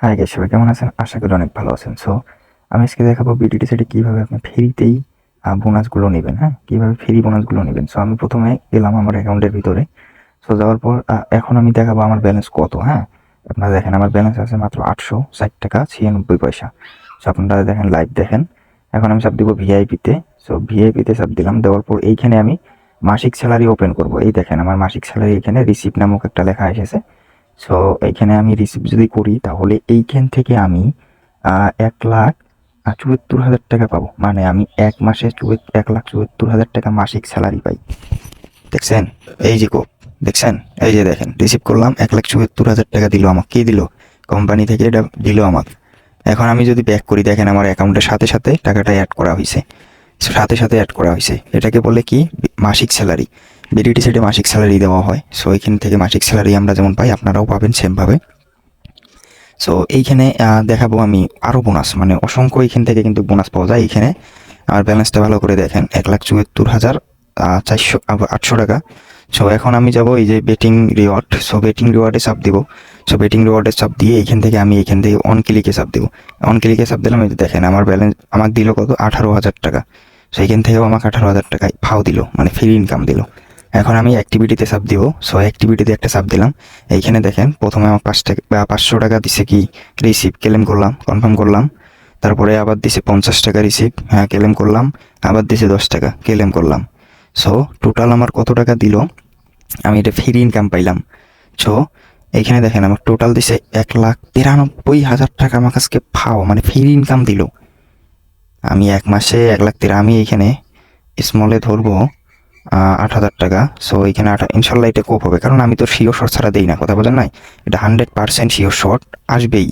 Hi guys সবাই কেমন আছেন? আশা করি অনেক ভালো আছেন। সো আমি আজকে দেখাবো বিডিটি সাইটে কীভাবে আপনি ফ্রিতেই বোনাসগুলো নেবেন হ্যাঁ? কীভাবে ফ্রি বোনাসগুলো নেবেন। সো আমি প্রথমে গেলাম আমার অ্যাকাউন্টের ভিতরে। সো যাওয়ার পর এখন আমি দেখাবো আমার ব্যালেন্স কত হ্যাঁ? আপনারা দেখেন, আমার ব্যালেন্স আছে মাত্র আটশো ষাট টাকা ছিয়ানব্বই পয়সা। সো আপনারা দেখেন লাইভ দেখেন। এখন আমি সব দিব ভিআইপিতে সো ভিআইপিতে সব দিলাম। দেওয়ার পর এইখানে আমি মাসিক স্যালারি ওপেন করব। এই দেখেন, আমার মাসিক স্যালারি এখানে রিসিপ্ট নামক একটা লেখা এসেছে। সো এইখানে আমি রিসিভ যদি করি, তাহলে এইখান থেকে আমি এক লাখ চুয়াত্তর হাজার টাকা পাবো। মানে আমি এক মাসে এক লাখ চুয়াত্তর হাজার টাকা মাসিক স্যালারি পাই। দেখছেন? এই যে কো দেখছেন? এই যে দেখেন রিসিভ করলাম, এক লাখ চুয়াত্তর হাজার টাকা দিল আমাকে। কি দিল? কোম্পানি থেকে এটা দিল আমাকে। এখন আমি যদি ব্যাক করি, দেখেন আমার অ্যাকাউন্টের সাথে সাথে টাকাটা অ্যাড করা হয়েছে সাথে সাথে অ্যাড করা হয়েছে এটাকে বলে কি? মাসিক স্যালারি বিডিটি সাইডে মাসিক স্যালারি দেওয়া হয়। সো এখান থেকে মাসিক স্যালারি আমরা যেমন পাই, আপনারাও পাবেন সেমভাবে সো এইখানে দেখাবো আমি আরও বোনাস মানে অসংখ্য এইখান থেকে কিন্তু বোনাস পাওয়া যায় এইখানে আমার ব্যালেন্সটা ভালো করে দেখেন, এক লাখ চুয়াত্তর হাজার চারশো আটশো টাকা। সো এখন আমি যাব এই যে বেটিং রিওয়ার্ড সো বেটিং রিওয়ার্ডে চাপ দিব। সো বেটিং রিওয়ার্ডে চাপ দিয়ে এইখান থেকে আমি এইখান থেকে অন ক্লিকে চাপ দেবো। অন ক্লিকে চাপ দিলাম, এই দেখেন, আমার ব্যালেন্স আমাকে দিল কত? আঠারো হাজার টাকা। সো এইখান থেকেও আমাকে আঠারো হাজার টাকায় ফাও দিল মানে ফ্রি ইনকাম দিল। এখন আমি অ্যাক্টিভিটিতে চাপ দিব। সো অ্যাক্টিভিটিতে একটা চাপ দিলাম। এইখানে দেখেন, প্রথমে আমার পাঁচ টাকা বা পাঁচশো টাকা দিছে কি? রিসিভ ক্লেম করলাম কনফার্ম করলাম। তারপরে আবার দিছে পঞ্চাশ টাকা রিসিভ হ্যাঁ ক্লেম করলাম। আবার দিছে দশ টাকা ক্লেম করলাম। সো টোটাল আমার কত টাকা দিল? আমি এটা ফ্রি ইনকাম পাইলাম। সো এইখানে দেখেন, আমার টোটাল দিছে এক লাখ তিরানব্বই হাজার টাকা। আমার কাছকে ফাও মানে ফ্রি ইনকাম দিল। আমি এক মাসে এক লাখ তেরা, আমি এইখানে স্মলে ধরবো। আট হাজার টাকা। সো এখানে আট ইনশাল্লাহ এটা কোপ হবে। কারণ আমি তো শিওর শর্ট ছাড়া দিই না কথা বলেন নাই? এটা হান্ড্রেড পার্সেন্ট শিওর শর্ট আসবেই।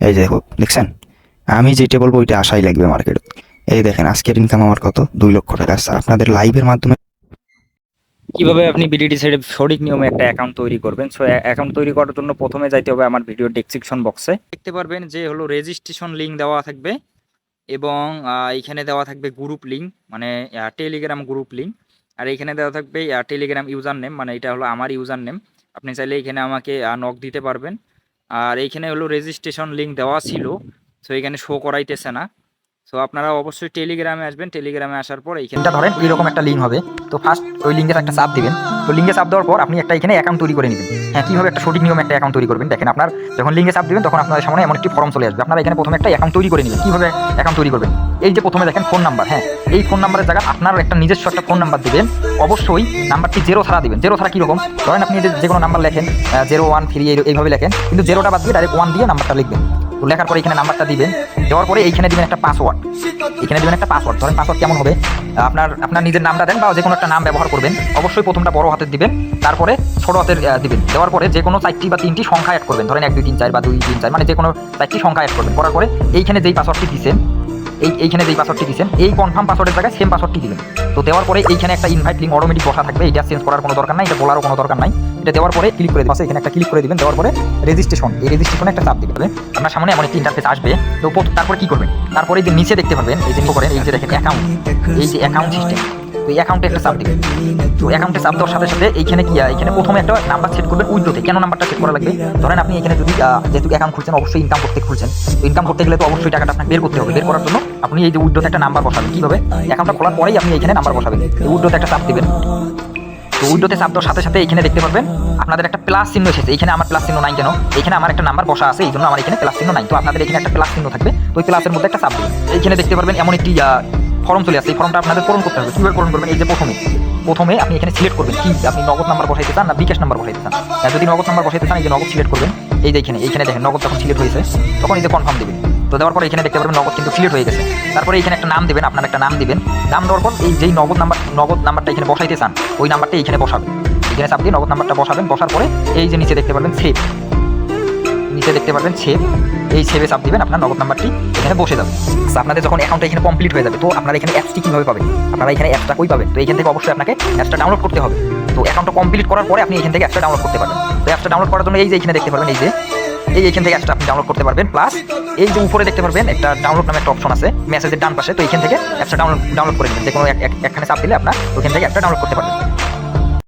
এই দেখো দেখছেন? আমি যেটা বলব ওইটা আশাই লাগবে মার্কেট এই দেখেন আজকের ইনকাম আমার কত? দুই লক্ষ টাকা। আচ্ছা, আপনাদের লাইভের মাধ্যমে কীভাবে আপনি বিডিটি সাইডে সঠিক নিয়মে একটা অ্যাকাউন্ট তৈরি করবেন? সো অ্যাকাউন্ট তৈরি করার জন্য প্রথমে যাইতে হবে আমার ভিডিও ডেসক্রিপশন বক্সে দেখতে পারবেন যে হলো রেজিস্ট্রেশন লিঙ্ক দেওয়া থাকবে এবং এখানে দেওয়া থাকবে গ্রুপ লিঙ্ক মানে টেলিগ্রাম গ্রুপ লিঙ্ক আর এইখানে দেওয়া থাকবে টেলিগ্রাম ইউজার নেম মানে এটা হলো আমার ইউজার নেম আপনি চাইলে এখানে আমাকে নক দিতে পারবেন। আর এইখানে হলো রেজিস্ট্রেশন লিঙ্ক দেওয়া ছিল সো এখানে শো করাইতেছে না। সো আপনারা অবশ্যই টেলিগ্রামে আসবেন। টেলিগ্রামে আসার পর এইখানে লিঙ্কটা ধরেন এরকম একটা লিঙ্ক হবে। তো ফার্স্ট ওই লিঙ্কে একটা চাপ দিবেন। তো লিঙ্কে চাপ দেওয়ার পর আপনি একটা এখানে অ্যাকাউন্ট তৈরি করে নেবেন। হ্যাঁ কীভাবে একটা সঠিক নিয়মে একটা অ্যাকাউন্ট তৈরি করবেন? দেখেন আপনার যখন লিঙ্কে চাপ দিবেন, তখন আপনার সামনে এমন একটি ফর্ম চলে আসবে। আপনারা এখানে প্রথমে একটা অ্যাকাউন্ট তৈরি করে নেবেন। কীভাবে অ্যাকাউন্ট তৈরি করবেন? এই যে প্রথমে দেখেন ফোন নাম্বার হ্যাঁ। এই ফোন নাম্বারের জায়গায় আপনার একটা নিজস্ব একটা ফোন নাম্বার দিবেন। অবশ্যই নাম্বারটি জেরো ছাড়া দিবেন। জেরো ছাড়া কীরকম? ধরেন আপনি যে কোনো নাম্বার লেখেন জেরো ওয়ান থ্রি এইভাবে লেখেন। কিন্তু জেরোটা বাদ দিয়ে ডাইরেক্ট ওয়ান দিয়ে নাম্বারটা লিখবেন। লেখার পরে এখানে নাম্বারটা দিবেন। দেওয়ার পরে এইখানে দিবেন একটা পাসওয়ার্ড এখানে দিবেন একটা পাসওয়ার্ড ধরেন পাসওয়ার্ড কেমন হবে? আপনার আপনার নিজের নামটা দেন বা যে কোনো একটা নাম ব্যবহার করবেন। অবশ্যই প্রথমটা বড় হাতের দিবেন। তারপরে ছোট হাতের দিবেন। দেওয়ার পরে যে কোনো চারটি বা তিনটি সংখ্যা অ্যাড করবেন। ধরেন এক, দুই, তিন, চার বা দুই, তিন, চার মানে যে কোনো চারটি সংখ্যা অ্যাড করবেন। করার পরে এইখানে যেই পাসওয়ার্ডটি দিচ্ছেন এই, এইখানে যেই পাসওয়ার্ডটি দিচ্ছেন এই কনফার্ম পাসওয়ার্ডের জায়গায় সেম পাসওয়ার্ডটি দিবেন। তো দেওয়ার পরে এইখানে একটা ইনভাইট লিঙ্ক অটোমেটিক বসা থাকবে। এটা চেঞ্জ করার কোনো দরকার নাই, এটা বলারও কোনো দরকার নাই। এটা দেওয়ার পরে ক্লিক করে দিবেন। এখানে একটা ক্লিক করে দিবেন, দেওয়ার পরে রেজিস্ট্রেশন এই রেজিস্ট্রেশনে একটা চাপ দিবেন আপনার সামনে এমন একটি ইন্টারফেস আসবে, তো তারপরে কি করবেন? তারপরে যে নিচে দেখতে পাবেন এই যে করেন, এই যে দেখেন অ্যাকাউন্ট এই যে অ্যাকাউন্ট সিস্টেম তো এই অ্যাকাউন্টে একটা চাপ দিবেন। তো অ্যাকাউন্টে চাপ দেওয়ার সাথে সাথে এইখানে কি এখানে প্রথমে একটা নাম্বার সেট করবেন উইডোতে কেন নাম্বারটা সেট করা লাগবে? ধরেন আপনি এখানে যদি যেহেতু অ্যাকাউন্ট খুলছেন, অবশ্যই ইনকাম করতে খুলছেন। তো ইনকাম করতে গেলে তো অবশ্যই টাকাটা আপনাকে বের করতে হবে। বের করার জন্য আপনি এই যে উইডোতে একটা নাম্বার বসাবেন। কীভাবে? অ্যাকাউন্টটা খোলার পরেই আপনি এখানে নাম্বার বসাবেন। এই উইডোতে একটা চাপ দিবেন। উইন্ডোতে চাপ দেওয়ার সাথে সাথে এখানে দেখতে পারবেন আপনাদের একটা প্লাস চিহ্ন এসেছে। এখানে আমার প্লাস চিহ্ন নাই কেন? এখানে আমার একটা নাম্বার বসা আছে এই জন্য আমার এখানে প্লাস চিহ্ন নাই। তো আপনাদের এখানে একটা প্লাস চিহ্ন থাকবে, তো ওই প্লাসের মধ্যে একটা চাপ দিবেন এইখানে দেখতে পারবেন এমন একটি ফর্ম চলে আসছে। এই ফর্মটা আপনাদের পূরণ করতে হবে। কীভাবে পূরণ করবেন? এই যে প্রথমে প্রথমে আপনি এখানে সিলেক্ট করবেন কি আপনি নগদ নাম্বার বসাইতে চান না বিকাশ নাম্বার বসাইতে চান? যদি নগদ নাম্বার বসাইতে চান, এই যে নগদ সিলেক্ট করবেন। এই যে এখানে, এইখানে দেখেন, নগদ যখন সিলেক্ট হয়েছে, তখন এই যে কনফার্ম দিবেন। তো দেওয়ার পর এখানে দেখতে পারবেন নগদ কিন্তু সিলেক্ট হয়ে গেছে। তারপরে এখানে একটা নাম দেবেন, আপনার একটা নাম দেবেন। নাম দেওয়ার পর এই যেই নগদ নাম্বার নগদ নাম্বারটা এখানে বসাইতে চান, ওই নাম্বারটা এখানে বসাবেন। এখানে চাপ দিয়ে নগদ নাম্বারটা বসাবেন, বসার পরে এই যে নিচে দেখতে পারবেন সেভ নিচে দেখতে পারবেন সেভ এই সেভে চাপ দিবেন, আপনার নগদ নাম্বারটি এখানে বসে যাবে। আপনাদের যখন অ্যাকাউন্টটা এখানে কমপ্লিট হয়ে যাবে, তো আপনারা এখানে অ্যাপসটি কীভাবে পাবেন? আপনারা এখানে অ্যাপসটা কই পাবেন? তো এখান থেকে অবশ্যই আপনাকে অ্যাপসটা ডাউনলোড করতে হবে। তো অ্যাকাউন্টটা কমপ্লিট করার পরে আপনি এখান থেকে অ্যাপসটা ডাউনলোড করতে পারবেন। তো অ্যাপসটা ডাউনলোড করার জন্য এই যে এখানে দেখতে পারবেন, এই যে এই এখান থেকে অ্যাপসটা আপনি ডাউনলোড করতে পারবেন প্লাস এই যে উপরে দেখতে পারবেন, একটা ডাউনলোড নামে একটা অপশন আছে মেসেজের ডান পাশে, তো এখান থেকে অ্যাপসটা ডাউনলোড ডাউনলোড করে নেবেন। যে কোনো এক- এক- একখানে চাপ দিলে আপনার ওইখান থেকে অ্যাপটা ডাউনলোড করতে পারবেন।